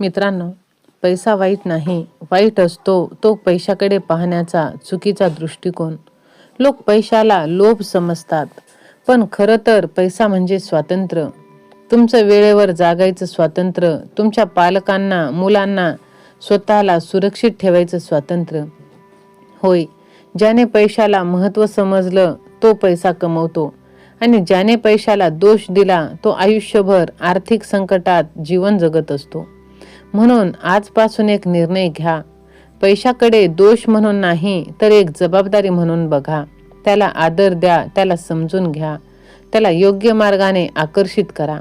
मित्रांनो पैसा वाईट नाही. वाईट असतो तो पैशाकडे पाहण्याचा चुकीचा दृष्टिकोन. लोक पैशाला लोभ समजतात पण खरं तर पैसा म्हणजे स्वातंत्र्य. तुमचं वेळेवर जागायचं स्वातंत्र्य तुमच्या पालकांना मुलांना स्वतःला सुरक्षित ठेवायचं स्वातंत्र्य. होय ज्याने पैशाला महत्त्व समजलं तो पैसा कमवतो. आणि ज्याने पैशाला दोष दिला तो आयुष्यभर आर्थिक संकटात जीवन जगत असतो. म्हणून आजपासून एक निर्णय घ्या. पैशाकडे दोष म्हणून नाही तर एक जबाबदारी म्हणून बघा. त्याला आदर द्या त्याला समजून घ्या. त्याला योग्य मार्गाने आकर्षित करा.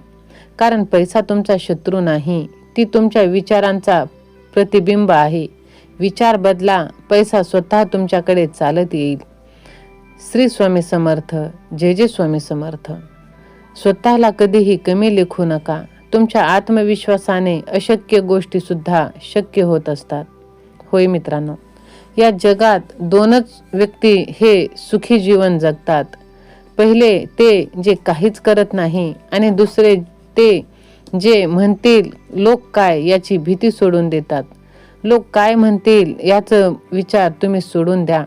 कारण पैसा तुमचा शत्रू नाही ती तुमच्या विचारांचा प्रतिबिंब आहे. विचार बदला पैसा स्वतः तुमच्याकडे चालत येईल. श्री स्वामी समर्थ जे जे स्वामी समर्थ. स्वतःला कधीही कमी लेखू नका. तुमच्या आत्मविश्वासाने अशक्य गोष्टीसुद्धा शक्य होत असतात. होय मित्रांनो या जगात दोनच व्यक्ती हे सुखी जीवन जगतात. पहिले ते जे काहीच करत नाही आणि दुसरे ते जे म्हणतील लोक काय याची भीती सोडून देतात? लोक काय म्हणतील याचं विचार तुम्ही सोडून द्या.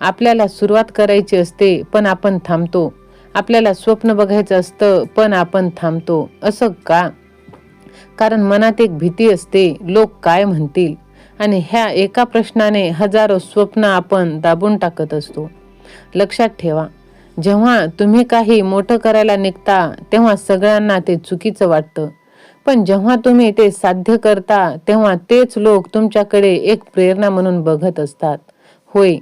आपल्याला सुरुवात करायची असते पण आपण थांबतो. आपल्याला स्वप्न बघायचं असतं पण आपण थांबतो. असं का? कारण मनात एक भीती असते लोक काय म्हणतील? आणि ह्या एका प्रश्नाने हजारो स्वप्न आपण दाबून टाकत असतो. लक्षात ठेवा जेव्हा तुम्ही काही मोठं करायला निघता तेव्हा सगळ्यांना ते चुकीचं वाटतं. पण जेव्हा तुम्ही ते साध्य करता तेव्हा तेच लोक तुमच्याकडे एक प्रेरणा म्हणून बघत असतात. होय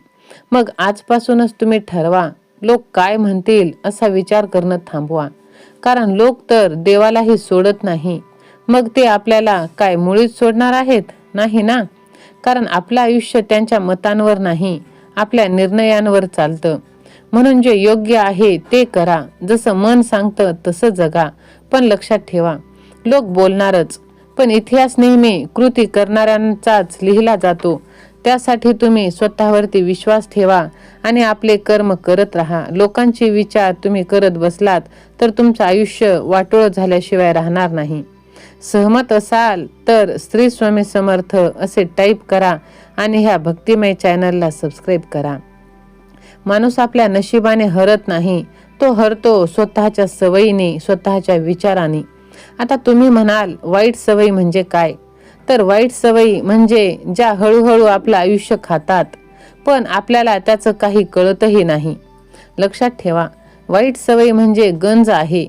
मग आजपासूनच तुम्ही ठरवा लोक काय म्हणतील असा विचार करणं थांबवा. कारण लोक तर देवालाही सोडत नाही. मग ते आपल्याला काय मुळीच सोडणार आहेत? नाही ना? कारण आपलं आयुष्य त्यांच्या मतांवर नाही. आपल्या निर्णयांवर चालतं. म्हणून जे योग्य आहे ते करा. जसं मन सांगतं तसं जगा. पण लक्षात ठेवा लोक बोलणारच. पण इतिहास नेहमी कृती करणाऱ्यांचाच लिहिला जातो. त्यासाठी तुम्ही स्वतःवरती विश्वास ठेवा आणि आपले कर्म करत राहा. लोकांचे विचार तुम्ही करत बसलात तर तुमचं आयुष्य वाटोळ झाल्याशिवाय राहणार नाही. सहमत असाल तर स्त्री स्वामी समर्थ असे टाईप करा आणि ह्या भक्तिमय चॅनलला सबस्क्राईब करा. माणूस आपल्या नशिबाने हरत नाही तो हरतो स्वतःच्या सवयीने स्वतःच्या विचाराने. आता तुम्ही म्हणाल वाईट सवयी म्हणजे काय? तर वाईट सवयी म्हणजे ज्या हळूहळू आपलं आयुष्य खातात पण आपल्याला त्याचं काही कळतही नाही. लक्षात ठेवा वाईट सवयी म्हणजे गंज आहे.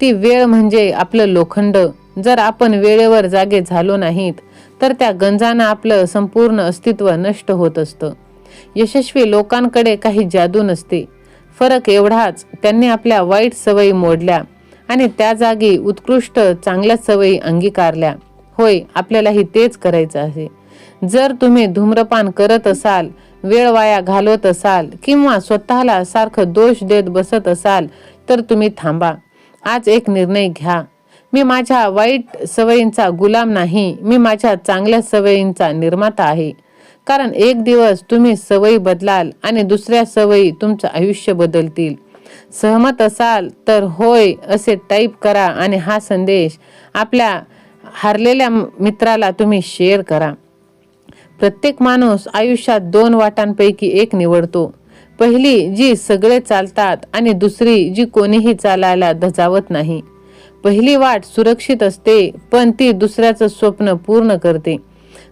ती वेळ म्हणजे आपलं लोखंड. जर आपण वेळेवर जागे झालो नाहीत तर त्या गंजानं आपलं संपूर्ण अस्तित्व नष्ट होत असतं. यशस्वी लोकांकडे काही जादू नसते. फरक एवढाच त्यांनी आपल्या वाईट सवयी मोडल्या आणि त्या जागी उत्कृष्ट चांगल्या सवयी अंगीकारल्या. होय आपल्यालाही तेच करायचं आहे. जर तुम्ही धूम्रपान करत असाल वेळ वाया घालवत असाल किंवा स्वतःला सारखं दोष देत बसत असाल तर तुम्ही थांबा. आज एक निर्णय घ्या. मी माझ्या वाईट सवयींचा गुलाम नाही मी माझ्या चांगल्या सवयींचा निर्माता आहे. कारण एक दिवस तुम्ही सवयी बदलाल आणि दुसऱ्या सवयी तुमचं आयुष्य बदलतील. सहमत असाल तर होय असे टाईप करा आणि हा संदेश आपल्या हरलेल्या मित्राला तुम्ही शेअर करा. प्रत्येक माणूस आयुष्यात दोन वाटांपैकी एक निवडतो. पहिली जी सगळे चालतात आणि दुसरी जी कोणीही चालायला धजावत नाही. पहिली वाट सुरक्षित असते पण ती दुसऱ्याचं स्वप्न पूर्ण करते.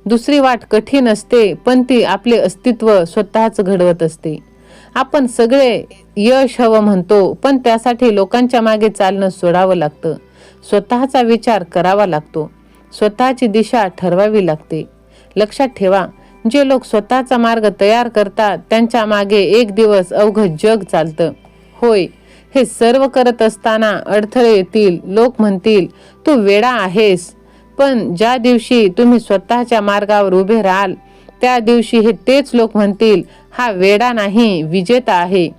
दुसरी वाट कठीण असते पण ती आपले अस्तित्व स्वतःच घडवत असते. आपण सगळे यश हवं म्हणतो पण त्यासाठी लोकांच्या मागे चालणं सोडावं लागतं. स्वतःचा विचार करावा लागतो. स्वतःची दिशा ठरवावी लागते. लक्षात ठेवा जे लोक स्वतःचा मार्ग तयार करतात त्यांच्या मागे एक दिवस अवघं जग चालतं. होय हे सर्व करत असताना अडथळे येतील लोक म्हणतील तू वेडा आहेस. पण ज्या दिवशी तुम्ही स्वतःच्या मार्गावर उभे राहाल त्या दिवशी हे तेच लोक म्हणतील हा वेडा नाही विजेता आहे.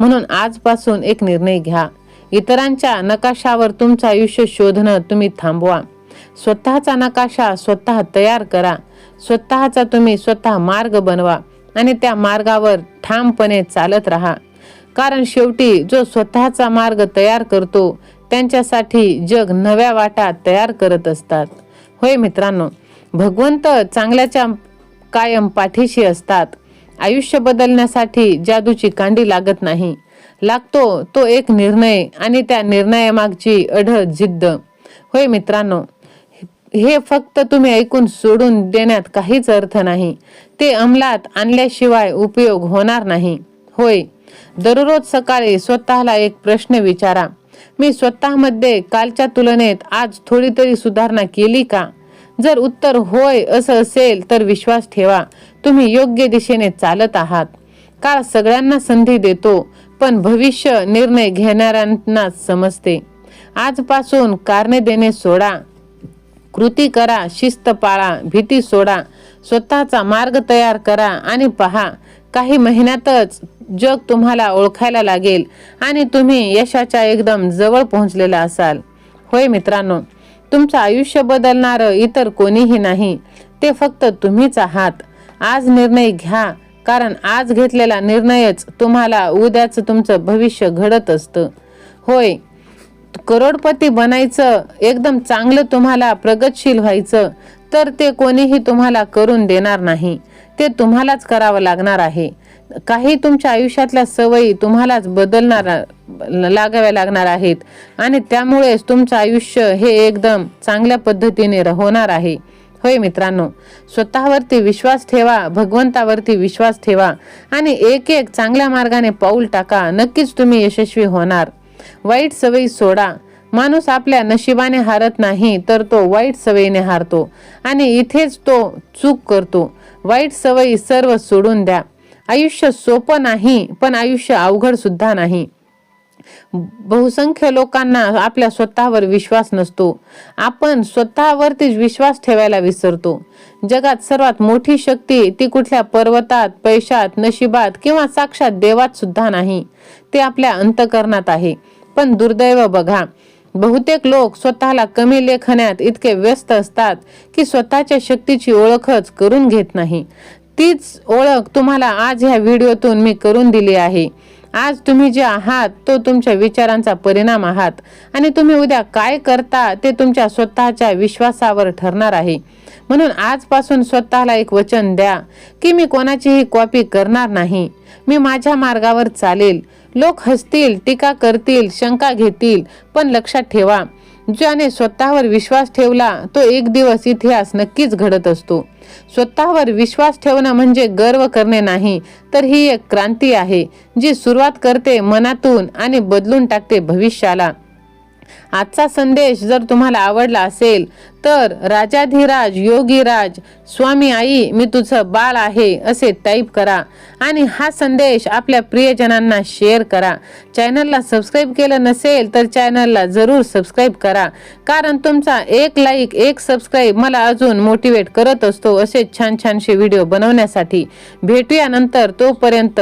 म्हणून आजपासून एक निर्णय घ्या. इतरांच्या नकाशावर तुमचं आयुष्य शोधणं तुम्ही थांबवा. स्वतःचा नकाशा स्वतः तयार करा. स्वतःचा तुम्ही स्वतः मार्ग बनवा आणि त्या मार्गावर ठामपणे चालत राहा. कारण शेवटी जो स्वतःचा मार्ग तयार करतो त्यांच्यासाठी जग नव्या वाटा तयार करत असतात. होय मित्रांनो भगवंत चांगल्याच्या कायम पाठीशी असतात. आयुष्य बदलण्यासाठी जादूची कांडी लागत नाही. लागतो तो एक निर्णय आणि त्या निर्णयामागची अढळ जिद्द. होय मित्रांनो हे फक्त तुम्ही ऐकून सोडून देण्यात काहीच अर्थ नाही. ते अंमलात आणल्याशिवाय उपयोग होणार नाही. होय दररोज सकाळी स्वतःला एक प्रश्न विचारा. मी स्वतःमध्ये कालच्या तुलनेत आज थोडी तरी सुधारणा केली का? जर उत्तर होय असं असेल तर विश्वास ठेवा. तुम्ही योग्य दिशेने चालत आहात. काळ सगळ्यांना संधी देतो पण भविष्य निर्णय घेणाऱ्यांना समजते. आजपासून कारणे देणे सोडा. कृती करा शिस्त पाळा भीती सोडा. स्वतःचा मार्ग तयार करा आणि पहा काही महिन्यातच जग तुम्हाला ओळखायला लागेल आणि तुम्ही यशाच्या एकदम जवळ पोहोचलेला असाल. होय मित्रांनो तुमचं आयुष्य बदलणारं इतर कोणीही नाही ते फक्त तुम्हीच आहात. आज निर्णय घ्या कारण आज घेतलेला निर्णयच तुम्हाला उद्याचं तुमचं भविष्य घडत असतं. होय करोडपती बनायचं एकदम चांगलं तुम्हाला प्रगतशील व्हायचं तर ते कोणीही तुम्हाला करून देणार नाही. ते तुम्हालाच करावं लागणार आहे. काही तुमच्या आयुष्यातल्या सवयी तुम्हालाच बदलणार लागाव्या लागणार आहेत. आणि त्यामुळेच तुमचं आयुष्य हे एकदम चांगल्या पद्धतीने होणार आहे. होय मित्रांनो स्वतःवरती विश्वास ठेवा भगवंतावरती विश्वास ठेवा आणि एक एक चांगल्या मार्गाने पाऊल टाका नक्कीच तुम्ही यशस्वी होणार. वाईट सवयी सोडा. माणूस आपल्या नशिबाने हारत नाही तर तो वाईट सवयीने हारतो आणि इथेच तो चूक करतो. वाईट सवयी सर्व सोडून द्या. आयुष्य सोपं नाही पण आयुष्य अवघड सुद्धा नाही. बहुसंख्य लोकांना आपल्या स्वतःवर विश्वास नसतो. आपण स्वतःवरतीच विश्वास ठेवायला विसरतो. जगात सर्वात मोठी शक्ती ती कुठल्या पर्वतात पैशात नशिबात किंवा साक्षात देवात सुद्धा नाही. ते आपल्या अंतकरणात आहे. पण दुर्दैव बघा बहुतेक लोक स्वतःला कमी लेखण्यात इतके व्यस्त असतात की स्वतःच्या शक्तीची ओळखच करून घेत नाही. तीच ओळख तुम्हाला आज ह्या व्हिडिओतून मी करून दिली आहे. आज तुम्ही जे आहात तो तुमच्या विचारांचा परिणाम आहात. आणि तुम्ही उद्या काय करता ते तुमच्या स्वतःच्या विश्वासावर ठरणार आहे. म्हणून आजपासून स्वतःला एक वचन द्या की मी कोणाचीही कॉपी करणार नाही. मी माझ्या मार्गावर चालेल. लोक हसतील टीका करतील शंका घेतील पण लक्षात ठेवा. ज्याने स्वतःवर विश्वास ठेवला तो एक दिवस इतिहास नक्कीच घडत असतो. स्वतःवर विश्वास ठेवणं म्हणजे गर्व करणे नाही तर ही एक क्रांती आहे जी सुरुवात करते मनातून आणि बदलून टाकते भविष्याला. आजचा संदेश जर तुम्हाला आवडला असेल तर राजाधिराज योगीराज स्वामी आई मी तुझं बाळ आहे असे टाईप करा. आणि हा संदेश आपल्या प्रियजनांना शेअर करा. चॅनलला सबस्क्राईब केलं नसेल तर चॅनलला जरूर सबस्क्राईब करा. कारण तुमचा एक लाईक एक सबस्क्राईब मला अजून मोटिवेट करत असतो असे छान छानसे व्हिडिओ बनवण्यासाठी. भेटूया नंतर तोपर्यंत